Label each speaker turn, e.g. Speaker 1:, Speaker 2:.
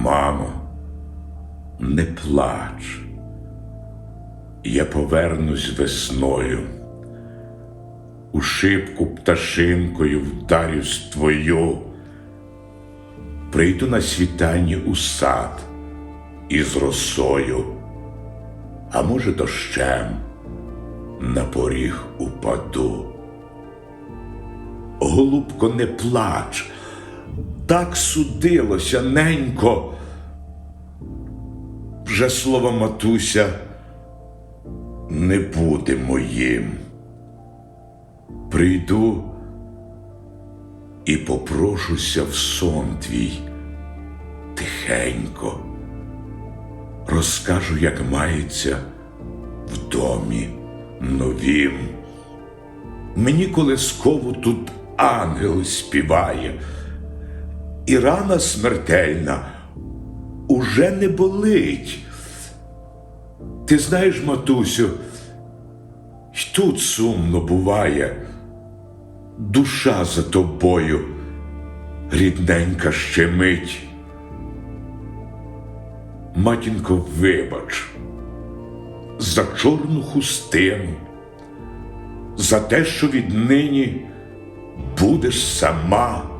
Speaker 1: Мамо, не плач. Я повернусь весною. У шибку пташинкою вдарюсь твою. Прийду на світанні у сад із росою, а може, дощем на поріг упаду. Голубко, не плач, так судилося, ненько. Вже слово матуся не буде моїм. Прийду і попрошуся в сон твій тихенько. Розкажу, як мається в домі новім. Мені колисково тут ангел співає, і рана смертельна уже не болить. Ти знаєш, матусю, й тут сумно буває, душа за тобою рідненька щемить. Матінко, вибач, за чорну хустину, за те, що віднині будеш сама.